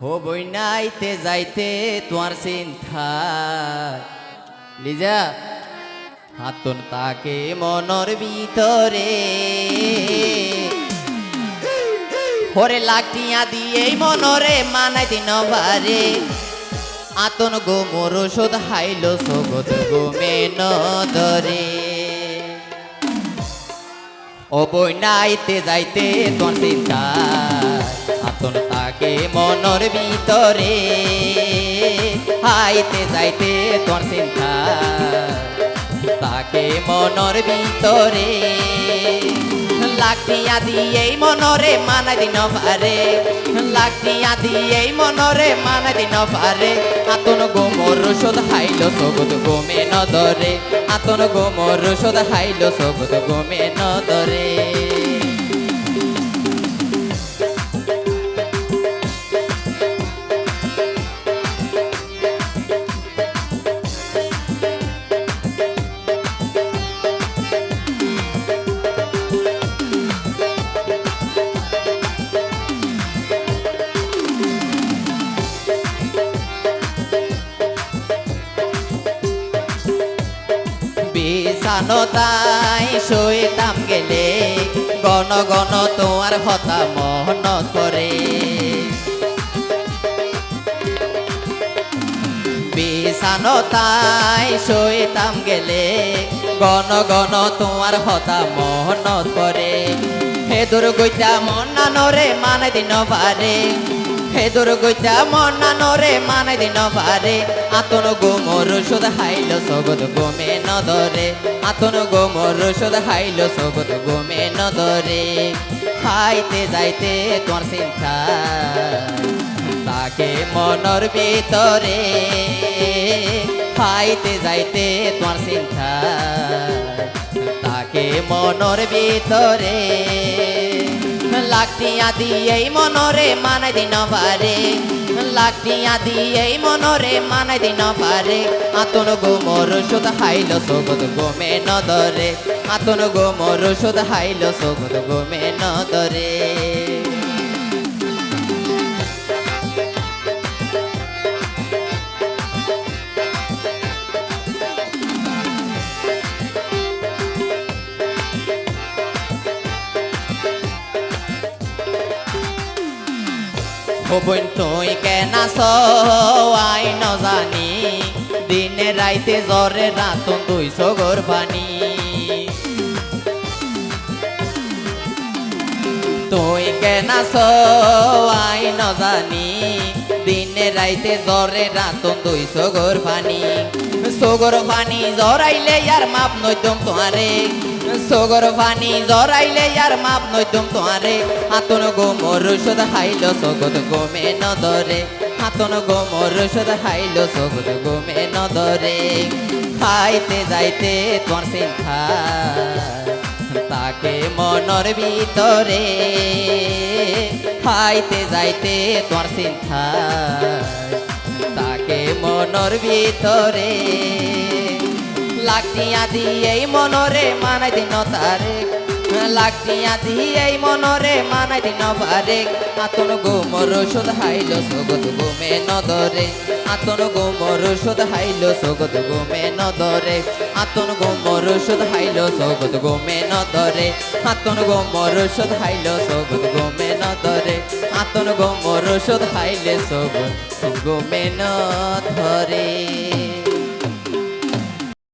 হো বইনাইতে যাইতে তোমার চিন্তা। লিজা হাতন তাকে মনর ভিতরে। হরে লাকটিয়া দিয়ে মনরে মানাই দিন বারে। আতন গো মোর ওষুধ হাইল সগত গো মেনদরে ও বইনাইতে যাইতে তোর চিন্তা। আতন তাকে মনর ভিতরে। হাইতে যাইতে তোর চিন্তা? তাকে মনর ভিতরে। লাকটিয়া দিয়েই মনরে মানা দিন পারে লাকটিয়া দিয়েই মনরে মানা দিন পারে আতন গোমর ওষুধ হাইল সগত গোমে নদরে। আতন গোমর ওষুধ হাইল সগত গোমে নদরে। বিছানতাই শুইতাম গেলে। গণ গণ তোমার হতা মহন করে। বিছানতাই শুইতাম গেলে। গণ গণ তোমার হতা মহন করে। হে দুর্গৈতা মন্না নরে মানে দিন বারে। হে দুর্গৈতা মন্না নরে মানে দিন বারে আতন গোমর সুদ হাইল সগত গোমে নদরে। আতন গোমর সুদ হাইল সগত গোমে নদরে। খাইতে যাইতে তোমার চিন্তা তাকে মনর ভিতরে। খাইতে যাইতে তোমার চিন্তা তাকে মনর ভিতরে। লাকটিয়া দিয়ে মনরে মানাই দিন পারে। লাকটিয়া দিয়ে মনরে মানাই দিন পারে। আতন গোমর সুদ হাইল সগত গোমে নদরে। আতন গোমর সুদ হাইল সগত গোমে নদরে। হবন তুই কেনা আই ন জানি। দিনে রাইতে জ্বরে রাতন তুই সগর পানি তুই কেনা আই ন জানি। দিনে রাইতে জ্বরে রাতন তুই সগর পানি সগর পানি জরাইলে আর মাপ নইতম তোমারে। সগর পানি জরাইলে আর মাপ নইতম তোমারে। হাতন গোমর সুদ হাইল, সগত গোমে নদরে। হাতন গোমর সুদ হাইল, সগত গোমে নদরে। খাইতে যাইতে তোর চিন্তা তাকে মনর ভিতরে। খাইতে যাইতে তোর চিন্তা তাকে মনর ভিতরে। লাকটিয়া দিয়েই মনরে মানাই দিন তারে। লাকটিয়া দিয়েই মনরে মানাই দিন বারে। আতন গোমর সুদ হাইল সগত গোমে নদরে। আতন গোমর সুদ হাইল সগত গোমে নদরে। আতন গোমর সুদ হাইল সগত গোমে নদরে। আতন গোমর সুদ হাইল সগত গোমে নদরে। আতন গোমর সুদ হাইলে সগত গোমে নধরে